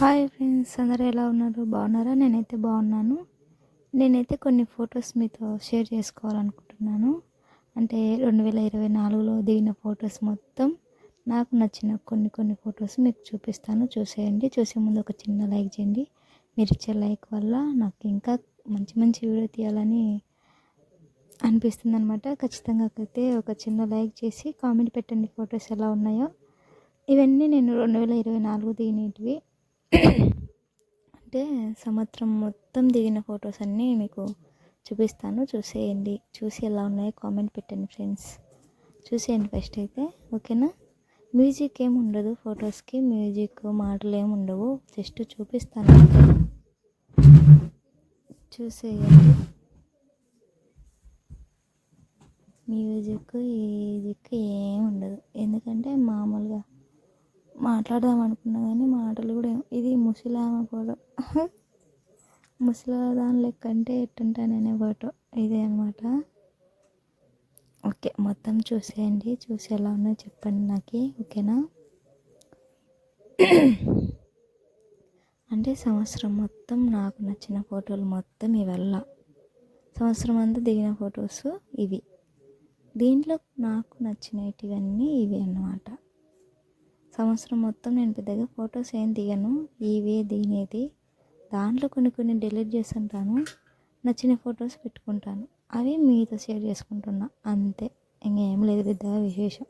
Hi friends అందరూ ఎలా ఉన్నారు? బాగున్నారా? నేనైతే బాగున్నాను. నేనైతే కొన్ని ఫొటోస్ మీతో షేర్ చేసుకోవాలనుకుంటున్నాను. అంటే రెండు వేల ఇరవై నాలుగులో దిగిన ఫొటోస్ మొత్తం నాకు నచ్చిన కొన్ని కొన్ని ఫొటోస్ మీకు చూపిస్తాను. చూసేయండి. చూసే ముందు ఒక చిన్న లైక్ చేయండి. మీరు ఇచ్చే లైక్ వల్ల నాకు ఇంకా మంచి మంచి వీడియో తీయాలని అనిపిస్తుంది అనమాట ఖచ్చితంగా అయితే ఒక చిన్న లైక్ చేసి కామెంట్ పెట్టండి ఫొటోస్ ఎలా ఉన్నాయో. ఇవన్నీ నేను రెండు వేల ఇరవై నాలుగు దిగినవి. అంటే సంవత్సరం మొత్తం దిగిన ఫొటోస్ అన్నీ మీకు చూపిస్తాను. చూసేయండి. చూసి ఎలా ఉన్నాయో కామెంట్ పెట్టండి ఫ్రెండ్స్. చూసేయండి ఫస్ట్ అయితే. ఓకేనా? మ్యూజిక్ ఏమి ఉండదు. ఫొటోస్కి మ్యూజిక్ మాటలు ఏమి ఉండవు. జస్ట్ చూపిస్తాను. చూసేయండి. మ్యూజిక్ ఈజిక్ ఏమి ఉండదు. ఎందుకంటే మామూలుగా మాట్లాడదాం అనుకున్నా కానీ మాటలు కూడా ఇది ముసలామ ఫోటో. ముసలా దాని లెక్క అంటే ఎట్టుంటాననే ఫోటో. ఇదే అనమాట ఓకే మొత్తం చూసేయండి. చూసి ఎలా ఉన్నాయో చెప్పండి నాకు ఓకేనా? అంటే సంవత్సరం మొత్తం నాకు నచ్చిన ఫోటోలు మొత్తం ఇవల్ల. సంవత్సరం అంతా దిగిన ఫొటోస్ ఇవి. దీంట్లో నాకు నచ్చినటివన్నీ ఇవి అన్నమాట. సంవత్సరం మొత్తం నేను పెద్దగా ఫొటోస్ ఏం దిగను. ఇవే దిగినది. దాంట్లో కొన్ని కొన్ని డిలీట్ చేస్తుంటాను. నచ్చిన ఫొటోస్ పెట్టుకుంటాను. అవి మీతో షేర్ చేసుకుంటున్నా. అంతే. ఇంకేం లేదు పెద్దగా విశేషం.